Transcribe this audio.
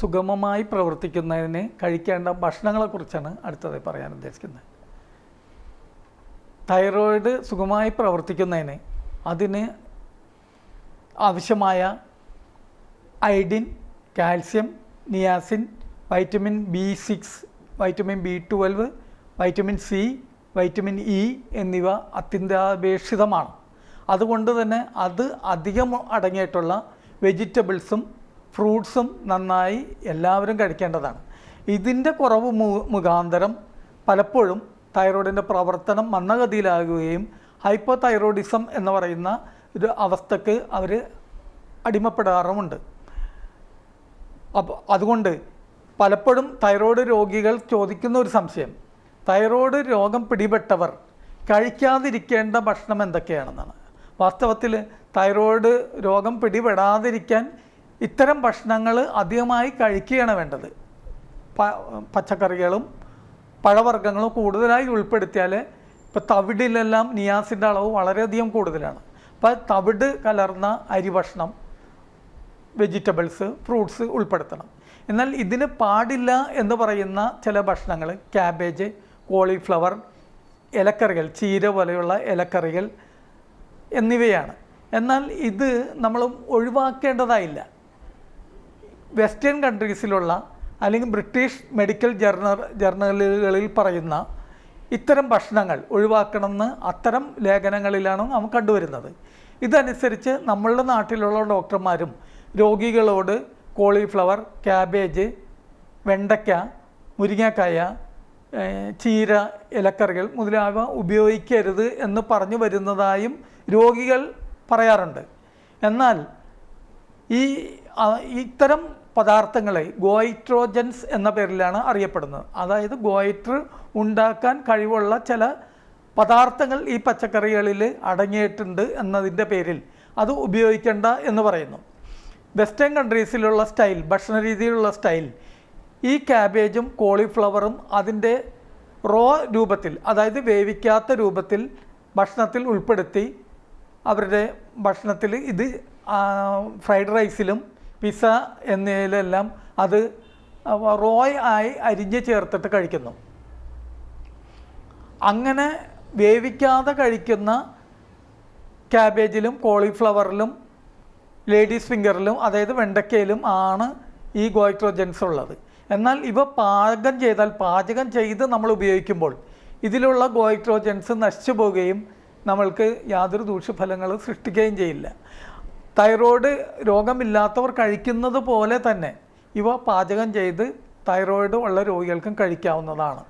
സുഗമമായി പ്രവർത്തിക്കുന്നതിന് കഴിക്കേണ്ട ഭക്ഷണങ്ങളെക്കുറിച്ചാണ് അടുത്തതായി പറയാൻ ഉദ്ദേശിക്കുന്നത്. തൈറോയിഡ് സുഖമായി പ്രവർത്തിക്കുന്നതിന് അതിന് ആവശ്യമായ iodine calcium niacin vitamin B six vitamin B twelve vitamin C vitamin E എന്നിവ അത്യന്താപേക്ഷിതമാണ്. അതുകൊണ്ട് തന്നെ അത് അധികം അടങ്ങിയിട്ടുള്ള വെജിറ്റബിൾസും ഫ്രൂട്ട്സും നന്നായി എല്ലാവരും കഴിക്കേണ്ടതാണ്. ഇതിന്റെ കുറവ് മുഖാന്തരം പലപ്പോഴും തൈറോയിഡിന്റെ പ്രവർത്തനം മന്ദഗതിയിലാകുകയും ഹൈപ്പോ തൈറോയിഡിസം എന്ന് പറയുന്ന ഒരു അവസ്ഥക്ക് അവർ അടിമപ്പെടാറുമുണ്ട്. അപ്പോൾ അതുകൊണ്ട് പലപ്പോഴും തൈറോയ്ഡ് രോഗികൾ ചോദിക്കുന്ന ഒരു സംശയം. തൈറോയ്ഡ് രോഗം പിടിപെട്ടവർ കഴിക്കാതിരിക്കേണ്ട ഭക്ഷണം എന്തൊക്കെയാണെന്നാണ്. വാസ്തവത്തിൽ തൈറോയ്ഡ് രോഗം പിടിപെടാതിരിക്കാൻ ഇത്തരം ഭക്ഷണങ്ങൾ അധികമായി കഴിക്കുകയാണ് വേണ്ടത്. പച്ചക്കറികളും പഴവർഗങ്ങളും കൂടുതലായി ഉൾപ്പെടുത്തിയാൽ ഇപ്പോൾ തവിടിലെല്ലാം നിയാസിന്റെ അളവ് വളരെയധികം കൂടുതലാണ്. അപ്പോൾ തവിട് കലർന്ന അരി ഭക്ഷണം വെജിറ്റബിൾസ് ഫ്രൂട്ട്സ് ഉൾപ്പെടുത്തണം. എന്നാൽ ഇതിന് പാടില്ല എന്ന് പറയുന്ന ചില ഭക്ഷണങ്ങൾ ക്യാബേജ് കോളിഫ്ലവർ ഇലക്കറികൾ ചീര പോലെയുള്ള ഇലക്കറികൾ എന്നിവയാണ്. എന്നാൽ ഇത് നമ്മൾ ഒഴിവാക്കേണ്ടതായില്ല. വെസ്റ്റേൺ കൺട്രീസിലുള്ള അല്ലെങ്കിൽ ബ്രിട്ടീഷ് മെഡിക്കൽ ജേർണൽ ജേർണലുകളിൽ പറയുന്ന ഇത്തരം ഭക്ഷണങ്ങൾ ഒഴിവാക്കണമെന്ന് അത്തരം ലേഖനങ്ങളിലാണ് നാം കണ്ടുവരുന്നത്. ഇതനുസരിച്ച് നമ്മളുടെ നാട്ടിലുള്ള ഡോക്ടർമാരും രോഗികളോട് കോളിഫ്ലവർ ക്യാബേജ് വെണ്ടയ്ക്ക മുരിങ്ങക്കായ ചീര ഇലക്കറികൾ മുതലായവ ഉപയോഗിക്കരുത് എന്ന് പറഞ്ഞു വരുന്നതായും രോഗികൾ പറയാറുണ്ട്. എന്നാൽ ഈ ഇത്തരം പദാർത്ഥങ്ങളെ ഗോയിട്രോജൻസ് എന്ന പേരിലാണ് അറിയപ്പെടുന്നത്. അതായത് ഗോയിട്ര് ഉണ്ടാക്കാൻ കഴിവുള്ള ചില പദാർത്ഥങ്ങൾ ഈ പച്ചക്കറികളിൽ അടങ്ങിയിട്ടുണ്ട് എന്നതിന്റെ പേരിൽ അത് ഉപയോഗിക്കേണ്ട എന്ന് പറയുന്നു. വെസ്റ്റേൺ കൺട്രീസിലുള്ള സ്റ്റൈൽ ഭക്ഷണ രീതിയിലുള്ള സ്റ്റൈൽ ഈ ക്യാബേജും കോളിഫ്ലവറും അതിന്റെ റോ രൂപത്തിൽ അതായത് വേവിക്കാത്ത രൂപത്തിൽ ഭക്ഷണത്തിൽ ഉൾപ്പെടുത്തി അവരുടെ ഭക്ഷണത്തിൽ ഇത് ഫ്രൈഡ് റൈസിലും പിസ്സ എന്നിവയിലെല്ലാം അത് റോയ് ആയി അരിഞ്ഞ് ചേർത്തിട്ട് കഴിക്കുന്നു. അങ്ങനെ വേവിക്കാതെ കഴിക്കുന്ന ക്യാബേജിലും കോളിഫ്ലവറിലും ലേഡീസ് ഫിംഗറിലും അതായത് വെണ്ടയ്ക്കയിലും ആണ് ഈ ഗോയിട്രോജൻസ് ഉള്ളത് എന്നാൽ ഇവ പാകം ചെയ്താൽ പാചകം ചെയ്ത് നമ്മൾ ഉപയോഗിക്കുമ്പോൾ ഇതിലുള്ള ഗോയിട്രോജൻസ് നശിച്ചു പോവുകയും നമ്മൾക്ക് യാതൊരു ദൂഷ്യഫലങ്ങളും സൃഷ്ടിക്കുകയും ചെയ്യില്ല. തൈറോയ്ഡ് രോഗമില്ലാത്തവർ കഴിക്കുന്നത് പോലെ തന്നെ ഇവ പാചകം ചെയ്ത് തൈറോയ്ഡ് ഉള്ള രോഗികൾക്കും കഴിക്കാവുന്നതാണ്.